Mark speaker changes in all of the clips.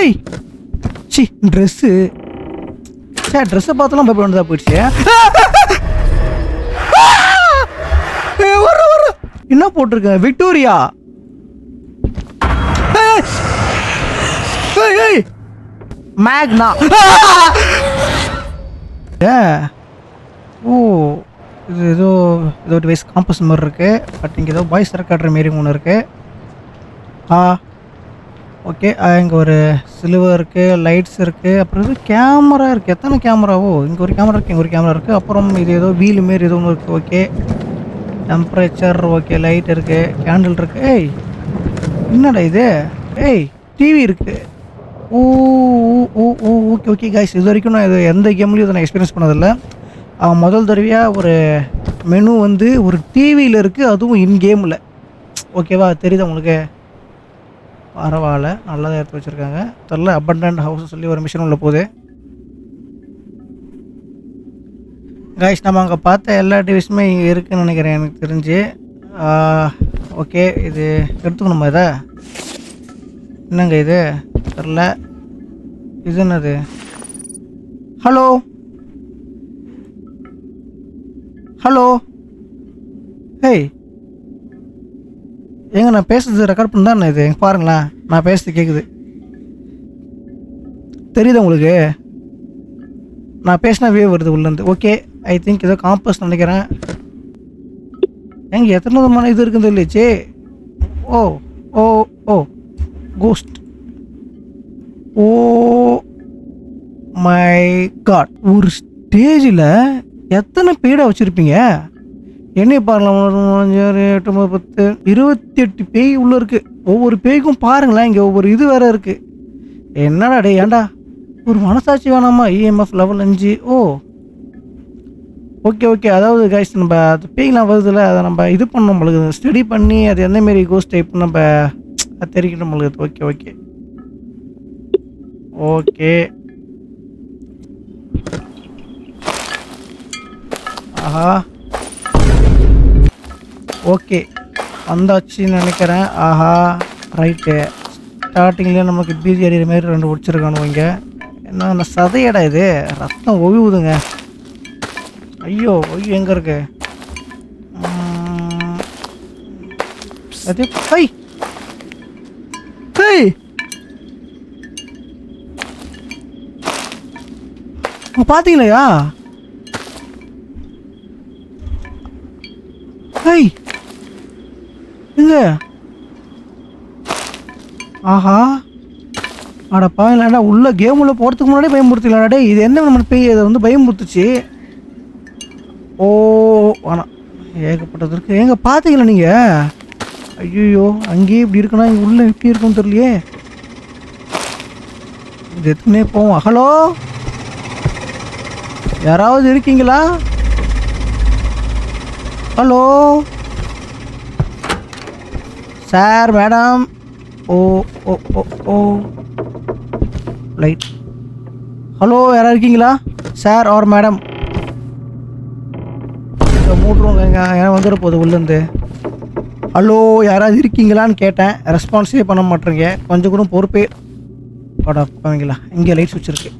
Speaker 1: ஏய் C dress sir ட்ரெஸ்ஸை பார்த்தலாம் பயப்பட வேண்டியதாக போயிடுச்சு. என்ன போட்டிருக்கேன் விக்டோரியா? மேக்னா? ஏ ஓ இது ஏதோ ஏதோ டிவைஸ் காம்பஸ் மாதிரி இருக்கு. பட் இங்கே ஏதோ பாய்ஸ் ரெக்கார்டர் மாரி ஒன்று இருக்கு. ஆ. ஓகே இங்கே ஒரு சிலுவை இருக்குது லைட்ஸ் இருக்குது அப்புறம் இது கேமரா இருக்குது எத்தனை கேமராவோ இங்கே ஒரு கேமரா இருக்குது இங்கே ஒரு கேமரா இருக்குது அப்புறம் இது ஏதோ வீல் மாரி ஏதோ ஒன்று இருக்குது ஓகே. டெம்பரேச்சர் ஓகே லைட் இருக்குது கேண்டில் இருக்குது ஏய் என்னடா இது? ஏய் டிவி இருக்குது ஓ ஓ, ஓ ஓகே ஓகே காய்ஸ் இது வரைக்கும் நான் இது எந்த கேம்லையும் இதை நான் எக்ஸ்பீரியன்ஸ் பண்ணதில்லை. அவன் முதல் தடவையாக ஒரு மெனு வந்து ஒரு டிவியில் இருக்குது அதுவும் இன் கேமில் ஓகேவா? தெரியுதா உங்களுக்கு? பரவாயில்ல நல்லதாக எடுத்து வச்சுருக்காங்க. தெரில அபண்டன்ட் ஹவுஸ் சொல்லி ஒரு மிஷின் உள்ள போகுது. காய்ஸ் நம்ம அங்கே பார்த்த எல்லா டிவிஷனுமே இங்கே இருக்குதுன்னு நினைக்கிறேன் எனக்கு தெரிஞ்சு. ஓகே இது எடுத்துக்கணுமா இதை? என்னங்க இது? தெரில. இது என்னது? ஹலோ ஹலோ ஹேய் ஏங்க நான் பேசுறது ரெக்கார்ட் பண்ணி இது? பாருங்களேன் நான் பேசுறது கேட்குது தெரியுதா உங்களுக்கு? நான் பேசினா வியூ வருது உள்ளேருந்து. ஓகே ஐ திங்க் ஏதோ காம்பஸ் நினைக்கிறேன். ஏங்க எத்தனை விதமான இது இருக்குன்னு தெரியலச்சு ஓ ஓ ஓ கோஸ்ட் ஓ மை காட் ஒரு ஸ்டேஜில் எத்தனை பீடாக வச்சுருப்பீங்க? என்னை பாருங்களேன் எட்டு ஒன்பது பத்து இருபத்தி எட்டு பேய் உள்ளே இருக்கு. ஒவ்வொரு பேய்க்கும் பாருங்களேன் இங்கே ஒவ்வொரு இது வேற இருக்கு. என்னடா டே ஏன்டா? ஒரு மனசாட்சி வேணாமா? இஎம்எஃப் லெவல் அஞ்சு. ஓ. ஓகே ஓகே அதாவது கைஸ் நம்ம அது பேய்லாம் வருதுல்ல அதை நம்ம இது பண்ண நம்மளுக்கு ஸ்டடி பண்ணி அது எந்த மாரி கோஸ் டைப் நம்ம அது தெரிவிக்கணும் நம்மளுக்கு ஓகே ஓகே ஓகே ஆஹா. ஓகே. வந்தாச்சுன்னு நினைக்கிறேன். ஆஹா ரைட்டு ஸ்டார்டிங்லேயே நமக்கு பீதி அடிக்கிற மாதிரி ரெண்டு பிடிச்சிருக்கானு இங்கே. என்ன சதையடா இது? ரத்தம் ஒழுகுதுங்க ஐயோ ஐயோ எங்கே இருக்கு? அது ஹை! ஹை! பார்த்தீங்களா ஹை! எங்க ஆஹா. அட பாவீங்களாடா உள்ள கேம் உள்ள போகிறதுக்கு முன்னாடி பயமுறுத்திக்கலாடா இது என்ன நம்ம பேய்? அதை வந்து பயமுறுத்துச்சு. ஓ ஆனால் ஏகப்பட்டது இருக்குது ஏங்க பார்த்தீங்களா நீங்கள் ஐயோ அங்கேயே இப்படி இருக்குன்னா இங்கே உள்ளே எப்படி இருக்கும்னு தெரியலையே. இது எத்தனை போவோம். ஹலோ? யாராவது இருக்கீங்களா? Hello? Sir madam oh oh oh oh light hello யாராவது இருக்கீங்களா? சார் ஆர் மேடம் மூட்டுருவோங்க மூட்ருவோங்க ஏன்னா வந்துட போகுது உள்ளேருந்து ஹலோ யாராவது இருக்கீங்களான்னு கேட்டேன். ரெஸ்பான்ஸே பண்ண மாட்டேறீங்க. கொஞ்சம் கூட பொறுப்பே படா இங்கே லைட் சுவிட்ச் இருக்கு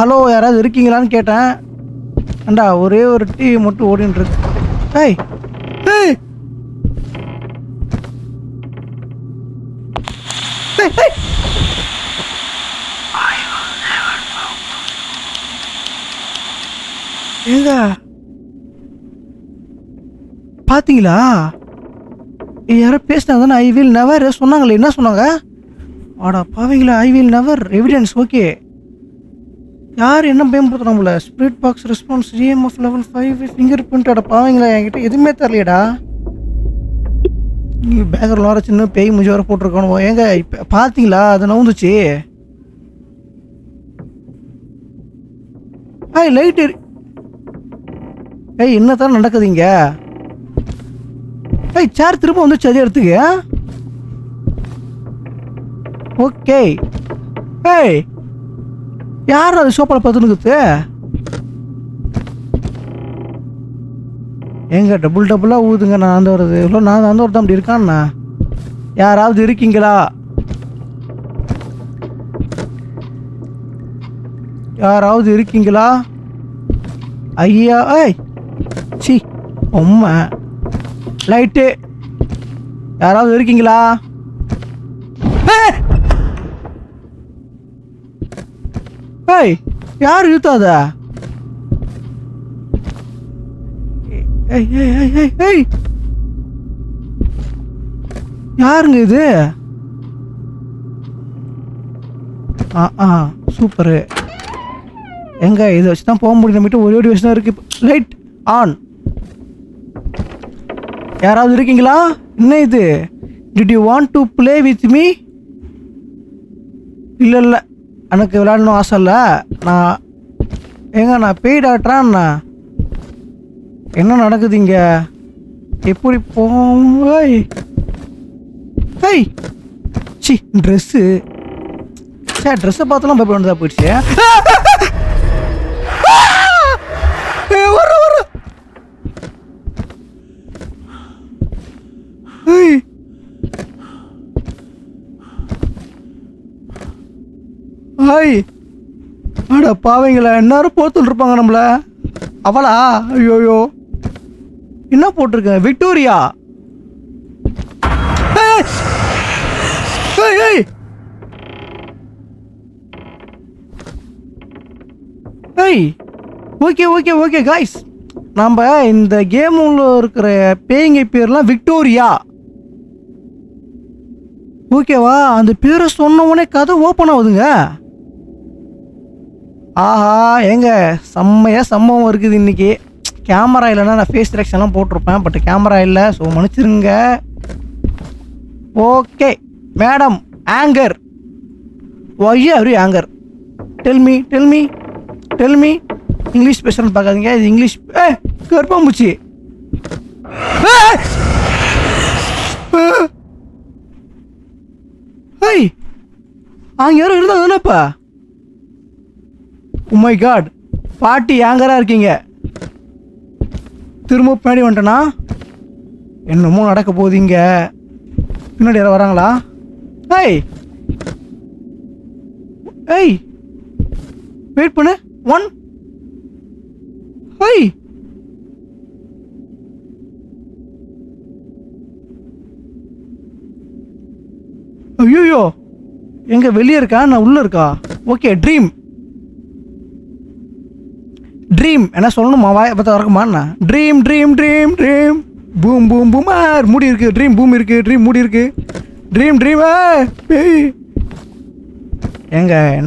Speaker 1: ஹலோ யாராவது இருக்கீங்களான்னு கேட்டேன். ஏண்டா ஒரே ஒரு டிவி மட்டும் ஓடின்னு இருக்கு ஏய் ஏய், ஏய். ஏங்க. பாத்தீங்களா? யாரோ பேசினாங்க தானே ஐ வில் நெவர் சொன்னாங்களே என்ன சொன்னாங்க? ஆடா பாவீங்களா I will never evidence okay யார் என்ன பயன்படுத்துகிறாங்கள spirit box response EMF level five finger பிரிண்டோட பாவீங்களா என்கிட்ட எதுவுமே தெரியலடா நீ பேக்ரவுண்ட் வர சின்ன பேய் முஞ்சி வர போட்டிருக்கணும் ஏங்க இப்போ பார்த்தீங்களா? அது நவுந்துச்சு. ஏய் லைட் ஏய் என்னத்தான் நடக்குதுங்க? ஏய் சேர் திரும்ப வந்துச்சு அதே இடத்துக்கு. ஓகே ஏய் யார் அது சோப்பால பார்த்துனுக்குது ஏங்க டபுள் டபுளாக ஊதுங்க நான் அந்த வருது இவ்வளோ நான் அந்த ஒருத்தன் அப்படி இருக்கான்ண்ணா யாராவது இருக்கீங்களா? யாராவது இருக்கீங்களா? ஐயா ஏய் சி உம்மை லைட்டு. யாராவது இருக்கீங்களா? ஏய்! யார் இழுத்தாத? ஏய் ஏய் ஏய் ஏய் ஏய். யாருங்க இது? ஆ ஆ சூப்பரு. எங்க இதை வச்சு தான் போக முடியும் நம்மகிட்ட ஒரே ஒரு விஷயம் இருக்கு. Light on. யாராவது இருக்கீங்களா? என்ன இது? Did you want to play with me இல்லை இல்லை. எனக்கு விளையாடணும் ஆசை இல்லை. நான் எங்க நான் பேய் டாக்டராண்ணா என்ன நடக்குது இங்க எப்படி போய் ஹை சி ட்ரெஸ்ஸு சே ட்ரெஸ்ஸை பார்த்தலாம் பயப்பட வேண்டியதாக போயிடுச்சு. ஹாய் அட பாவைங்களா எல்லாரும் போத்துட்டு இருப்பாங்க நம்மள? அவளா? ஐயோயோ. என்ன போட்டிருக்க Victoria? Okay okay okay guys நம்ம இந்த கேமில் இருக்கிற பேய்ங்க பேர்லாம் விக்டோரியா. ஓகேவா? அந்த பேரை சொன்ன உடனே கதை ஓப்பன் ஆகுதுங்க. ஆஹா ஏங்க செம்மையா சம்பவம் இருக்குது இன்னைக்கு. கேமரா இல்லைன்னா நான் ஃபேஸ் ரியாக்ஷன்லாம் போட்டிருப்பேன் பட் கேமரா இல்லை. ஸோ மன்னிச்சிருங்க. ஓகே மேடம் ஆங்கர் ஒய் அவரு anchor tell me tell me tell me English பேசுகிறேன்னு பார்க்காதீங்க. இது இங்கிலீஷ் ஏ கருப்பாம்பூச்சி ஏய்! அங்கே யாரும் இருந்தால் தானேப்பா? Oh உமை காட் பாட்டி ஆங்கராக இருக்கீங்க. திரும்ப பின்னாடி வந்துட்டேனா? என்னமோ நடக்க போகுது இங்கே. பின்னாடி யாரும் வராங்களா? ஏய்! ஏய்! வெயிட் பண்ணு. ஒன் ஹை ஐயோ எங்கே வெளியே இருக்கா? நான் உள்ளே இருக்கா? ஓகே ட்ரீம் ட்ரீம் என்ன சொல்லணுமா? வாய பார்த்தா வரக்குமா dream dream dream dream boom boom boom மூடி இருக்கு. ட்ரீம் பூம் இருக்கு. ட்ரீம் மூடி இருக்கு. ட்ரீம் ட்ரீம் எங்க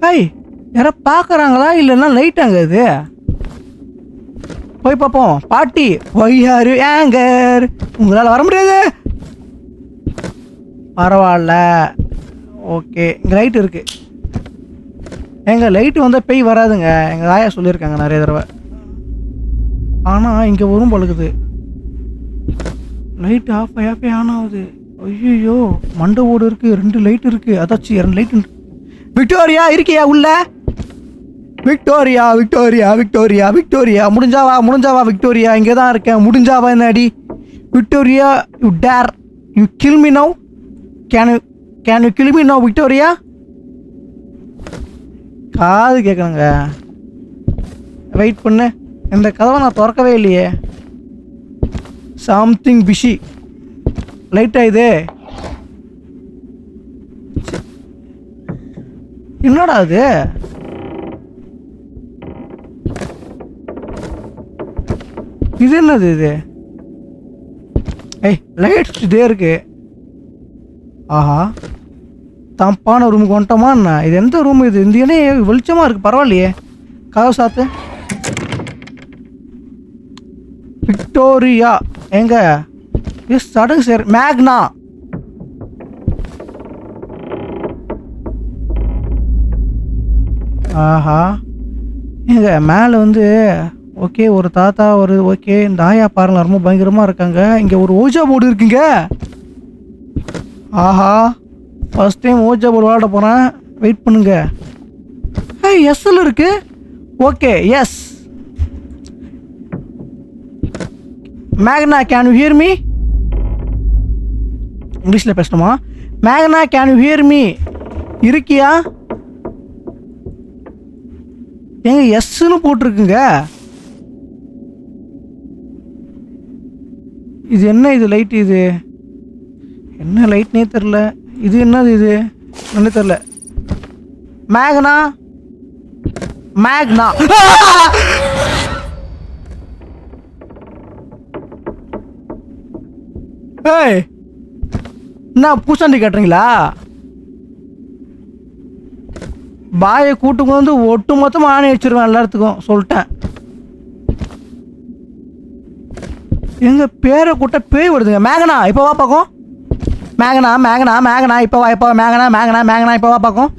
Speaker 1: ஐய் யாரோ பார்க்குறாங்களா இல்லைன்னா லைட்டாங்க இது? போய் பார்ப்போம் பாட்டி ஒய்யாரு ஏங்கர் உங்களால் வர முடியாது. பரவாயில்ல. ஓகே இங்கே லைட் இருக்குது எங்கள் லைட்டு வந்தால் பேய் வராதுங்க. எங்கள் தாயா சொல்லியிருக்காங்க நிறைய தடவை. ஆனால் இங்கே வரும் பழுகுது லைட் ஆஃப் ஆஃப் ஆன் ஆகுது. ஐயோ மண்டை ஓடு இருக்குது ரெண்டு லைட் இருக்குது அதாச்சும் ரெண்டு லைட் விக்டோரியா இருக்கியா உள்ள? Victoria Victoria Victoria Victoria. முடிஞ்சாவா முடிஞ்சாவா விக்டோரியா. இங்கே தான் இருக்கேன் முடிஞ்சாவா என்னடி Victoria you dare you kill me now can you can you kill me now Victoria? காது கேட்கணுங்க. வெயிட் பண்ணு. இந்த கதவை நான் திறக்கவே இல்லையே. சம்திங் பிஷி லைட்டாக இது என்னடா அது? இது என்னது இது? ஏய் லைட் இதே இருக்கு. ஆஹா. தப்பான ரூமுக்கு வந்துட்டோமா என்ன? இது எந்த ரூம் இது? இந்த வெளிச்சமாக இருக்குது பரவாயில்லையே. கதவு சாத்து. விக்டோரியா. எங்க? எஸ் சடங்கு சார் மேக்னா. ஆஹா. ஏங்க மேலே வந்து ஓகே ஒரு தாத்தா ஒரு ஓகே இந்த ஆயா பாருங்க ரொம்ப பயங்கரமாக இருக்காங்க. இங்கே ஒரு ஓஜா போர்டு இருக்குங்க. ஆஹா. ஃபர்ஸ்ட் டைம் ஓஜா போர்டு விளாட போகிறேன் வெயிட் பண்ணுங்க. ஏய் எஸ்எல் இருக்கு? ஓகே எஸ் மேக்னா கேன் யூ ஹியர் மீ இங்கிலீஷில் பேசணுமா? மேகனா கேன் யூ ஹியர் மீ இருக்கியா? ஏங்க எஸ்ன்னு போட்டிருக்குங்க. இது என்ன இது லைட் இது? என்ன லைட்னே தெரில இது என்னது இது? என்ன தெரில மேகனா? மேக்னா. ஏய் என்ன பூசாண்டி கட்டுறீங்களா? பாயை கூட்டு வந்து ஒட்டு மொத்தமாக ஆணை வச்சிருவேன் எல்லாத்துக்கும் சொல்லிட்டேன். எங்கள் பேரை கூட்ட பேய் வருதுங்க. மேகனா இப்போ வா பார்க்கும் மேகனா மேகனா மேகனா இப்போ வா இப்போ மேகனா மேகனா மேகனா இப்போ வா பார்க்கும்.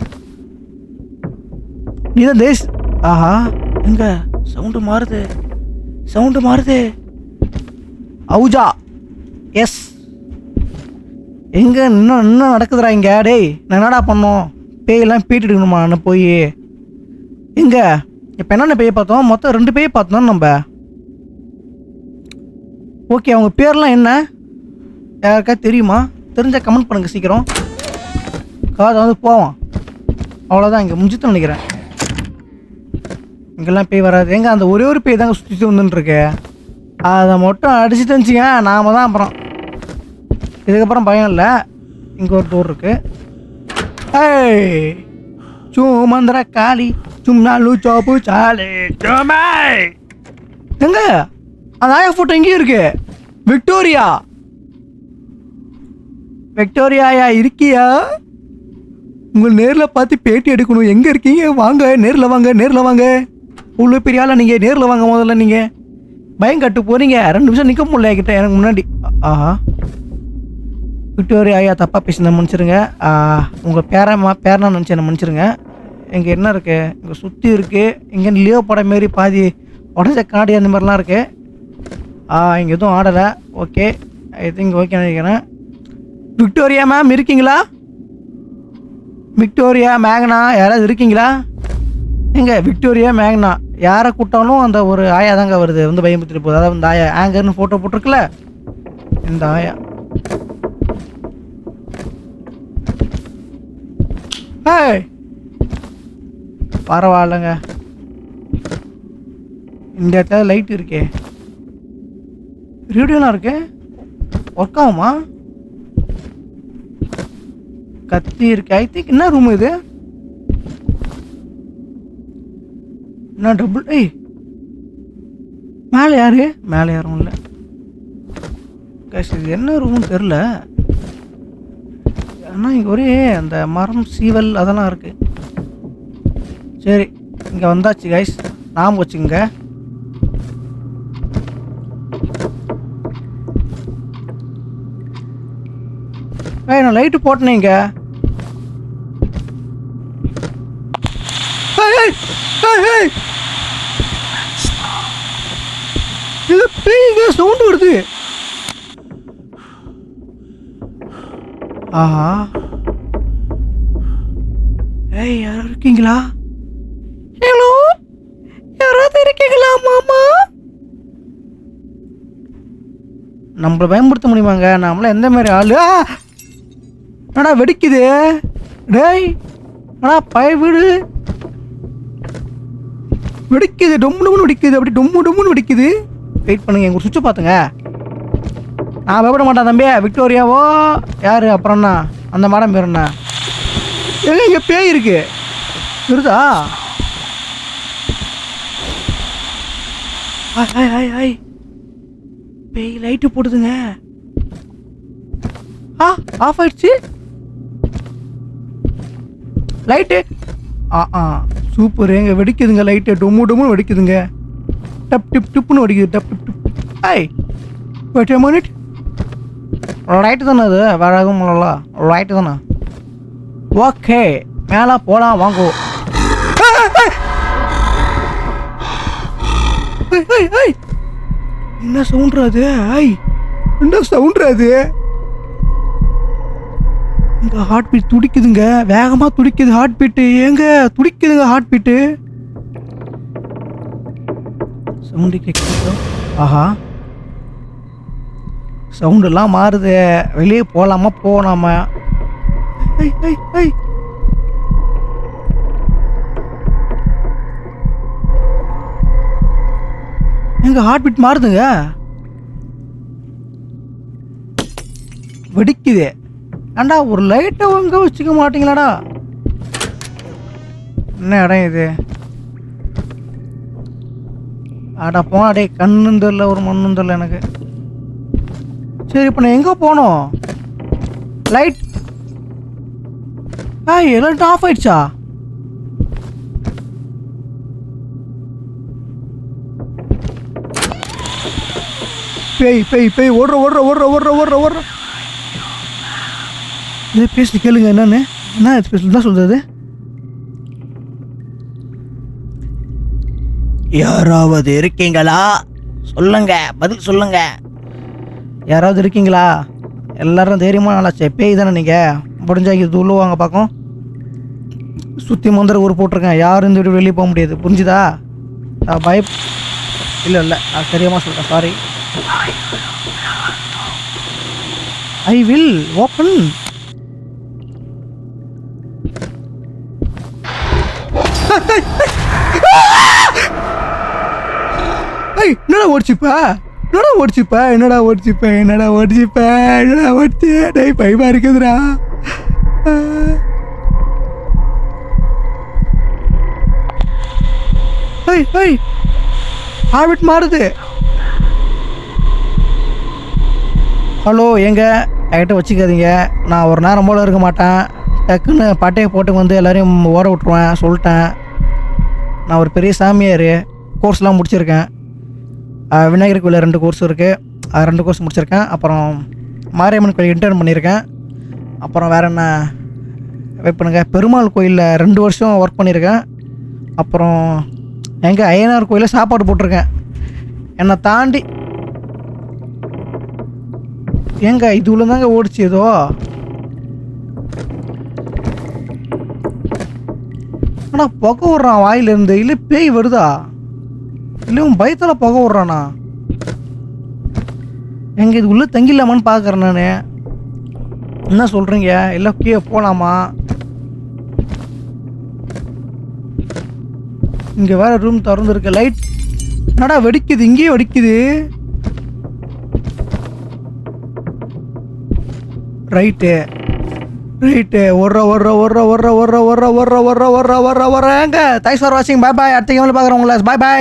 Speaker 1: நீதான் தேஸ் ஆஹா எங்க? சவுண்டு மாறுது. சவுண்டு மாறுது. அவுஜா. எஸ். எங்க? இன்னும் இன்னும் நடக்குதுடா இங்கே. டேய் நான் என்னடா பண்ணோம்? பேயெல்லாம் பீட்டிடுக்கணுமா நான் போய். எங்க? இப்போ என்னென்ன பேய் பார்த்தோம்? மொத்தம் ரெண்டு பேய் பார்த்தோம் நம்ம. ஓகே அவங்க பேர்லாம் என்ன? யாருக்கா தெரியுமா? தெரிஞ்ச கமெண்ட் பண்ணுங்க சீக்கிரம். காதை வந்து போவோம். அவ்வளோதான் இங்கே முடிஞ்சுட்டு நினைக்கிறேன். இங்கெல்லாம் பேய் வராது. எங்க அந்த ஒரே ஒரு பேய் தாங்க சுற்றி வந்துட்டுருக்கு அதை மட்டும் அடிச்சு தெரிஞ்சுங்க நாம தான் அப்புறம். இதுக்கப்புறம் பயம் இல்லை. இங்கே ஒரு டோர் இருக்கு. ஏய் சுமந்திர காளி சும்னாலு சோப்பு சாலி சுமை எங்க? அந்த ஆயா ஃபோட்டோ எங்கேயும் இருக்கு. விக்டோரியா? விக்டோரியாயா இருக்கியா? உங்கள் நேரில் பார்த்து பேட்டி எடுக்கணும். எங்கே இருக்கீங்க? வாங்க நேரில் வாங்க நேரில் வாங்க. உள்ளே பெரிய நீங்கள் நேரில் வாங்க முதல்ல நீங்கள் பயம் கட்டு போகிறீங்க ரெண்டு நிமிஷம் நிற்க முடியல என்கிட்ட எனக்கு முன்னாடி. ஆஹா விக்டோரியா ஐயா தப்பாக பேசின மன்னிச்சிருங்க. உங்கள் பேரம்மா பேரனா நினச்சி என்ன மன்னிச்சிருங்க. இங்கே என்ன இருக்குது இங்கே சுற்றி இருக்குது இங்கே லியோ படம் மாரி பாதி உடஞ்ச காடி அந்த மாதிரிலாம் இருக்குது இங்கே எதுவும் ஆடலை. ஓகே. ஐ திங்க் ஓகே நினைக்கிறேன். விக்டோரியா மேம் இருக்கீங்களா? விக்டோரியா மேகனா யாராவது இருக்கீங்களா? எங்கே விக்டோரியா மேகனா யாரை கூட்டாலும் அந்த ஒரு ஆயா தாங்க வருது வந்து பயமுறுத்திட்டு போகுது. அதாவது இந்த ஆயா ஆங்கர்னு ஃபோட்டோ போட்டிருக்குல்ல? இந்த ஆயா. ஏய் பரவாயில்லைங்க. இந்த இடத்துல லைட் இருக்கே. ரேடியோலாம் இருக்கே? ஒர்க் ஆகுமா? கத்தி இருக்கு. ஐ திங்க் என்ன ரூம் இது? என்ன டபுள் ஏய் மேலே யாரு? மேலே யாரும் இல்லை. கைஸ் இது என்ன ரூம்னு தெரில ஆனால் இங்கே ஒரே அந்த மரம் சீவல் அதெல்லாம் இருக்குது சரி இங்கே வந்தாச்சு கைஸ் நாம் வச்சுங்க நான் லைட்டு போட்டேனே இங்கே. இது பேய்ங்க சவுண்ட் வருது. ஆஹா. ஏய் யாரும் இருக்கீங்களா? ஹலோ? யாராவது இருக்கீங்களா மாமா? நம்மளை பயன்படுத்த முடியுமாங்க? நம்மள எந்த மாதிரி ஆளு? என்னடா வெடிக்குது? டேய் அண்ணா பய வீடு? வெடிக்குது டொம்மு டொம்னு வெடிக்குது. அப்படி டொம்மு டொம்முன்னு வெடிக்குது. வெயிட் பண்ணுங்க எங்கள் சுவிட்சை பார்த்துங்க. நான் பயப்பட மாட்டேன் தம்பி. விக்டோரியாவோ? யார்? அப்புறம் அந்த மேடம் பேருண்ணா என்ன? எங்க பேய் இருக்கு. இருக்குதா ஹாய் ஹாய் ஹாய் பேய் லைட்டு போடுதுங்க ஆ ஆஃப் ஆயிடுச்சு? லைட்டு ஆ ஆ. சூப்பர் எங்க வெடிக்குதுங்க லைட்டு டொம்மு டொம்முன்னு வெடிக்குதுங்க. டப் டிப் டிப்னு வெடிக்குது. டப் டிப் டிப். ஐ. வெயிட் மினிட் ரைட்டு தானே அது? வேற எதுவும் இல்லைல்ல. லைட்டு தானே? ஓகே மேலே போகலாம் வாங்கோ. என்ன சவுண்ட்ரா அது? ஐய் என்ன சவுண்ட்ரா அது? எங்கள் ஹார்ட் பீட் துடிக்குதுங்க. வேகமா துடிக்குது ஹார்ட் பீட்டு ஏங்க துடிக்குதுங்க ஹார்ட் பீட்டு சவுண்டு கேட்குது ஆஹா சவுண்டெல்லாம் மாறுது. வெளியே போகலாமா போகலாமா ஐய் எங்க ஹார்ட் பீட் மாறுதுங்க. வெடிக்குது. ஏண்டா ஒரு லைட்டை அங்கே வச்சுக்க மாட்டீங்களாடா? என்ன இடம் இது? அடா போனா டே கண்ணும் தெரில ஒரு மண்ணும் தெரில எனக்கு. சரி இப்போ நான் எங்கே போனோம்? லைட் ஆ எல்லாம் ஆஃப் ஆயிடுச்சா? பேய் பேய் பேய் ஓடுற ஓடுற ஓடுற ஓடுற ஓடுற ஓடுற. இது பேசி கேளுங்க என்னன்னு? என்ன பேச தான் சொல்றது யாராவது இருக்கீங்களா? சொல்லுங்க பதில் சொல்லுங்க. யாராவது இருக்கீங்களா? எல்லாரும் தைரியமாக நல்லாச்சே பேய் தானே நீங்கள் முடிஞ்சா இது உள்ளுவாங்க பார்க்கும். சுற்றி மந்திர ஊர் போட்டிருக்கேன். யாரும் இந்த வீடு வெளியே போக முடியாது. புரிஞ்சுதா? நான் பய இல்லை இல்லை. நான் தெரியாமல் சொல்கிறேன் சாரி ஐ வில் ஓப்பன் ஓடிச்சுப்பா? என்னடா ஓடிச்சுப்பா? என்னடா ஓடிச்சுப்பா? என்னடா ஓடிச்சுப்பா? என்னடா ஓடிச்சு? டேய் பயமா இருக்குதுடா. ஐய் ஐய் ஹாபிட் மாறுது. ஹலோ எங்க என்கிட்ட வச்சுக்காதீங்க. நான் ஒரு நேரம் போல இருக்க மாட்டேன். டக்குன்னு பட்டையை போட்டு வந்து எல்லாரையும் ஓட விட்ருவேன் சொல்லிட்டேன். நான் ஒரு பெரிய சாமியார். கோர்ஸ்லாம் முடிச்சிருக்கேன். விநாயகர் கோயிலில் ரெண்டு கோர்ஸ் இருக்குது ரெண்டு கோர்ஸ் முடிச்சிருக்கேன். அப்புறம் மாரியம்மன் கோயில் இன்டர்ன் பண்ணியிருக்கேன். அப்புறம் வேறு என்ன? வெயிட் பண்ணுங்கள் பெருமாள் கோயிலில் ரெண்டு வருஷம் ஒர்க் பண்ணியிருக்கேன். அப்புறம் எங்கள் ஐயனார் கோயிலில் சாப்பாடு போட்டிருக்கேன். என்னை தாண்டி ஏங்க இது உள்ள தாங்க ஓடிச்சு ஏதோ? ஆனால் புகை விட்றான் வாயிலிருந்து. இல்லை பேய் வருதா? இல்லை உன் பயத்தில் புகை விட்றானா? எங்க இது உள்ளே தங்கிடலாமான்னு பார்க்குறேன் நான். என்ன சொல்கிறீங்க இல்லை கீழே போகலாமா இங்கே வேற ரூம் திறந்துருக்கு லைட் என்னடா வெடிக்குது? இங்கேயே வெடிக்குது. ரைட்டு ரைட்டு ஒரு ஒர்ற ஒரு ஒர்ற ஒரு ஒர்ற ஒரு ஒர்ற ஒர்ற ஒர்ற. ஒரு ஒரு தேங்க்ஸ் ஃபார் வாட்சிங் பாய் பாய் அடுத்த கேமில் பார்க்குறேன் உங்களை. பாய் பாய்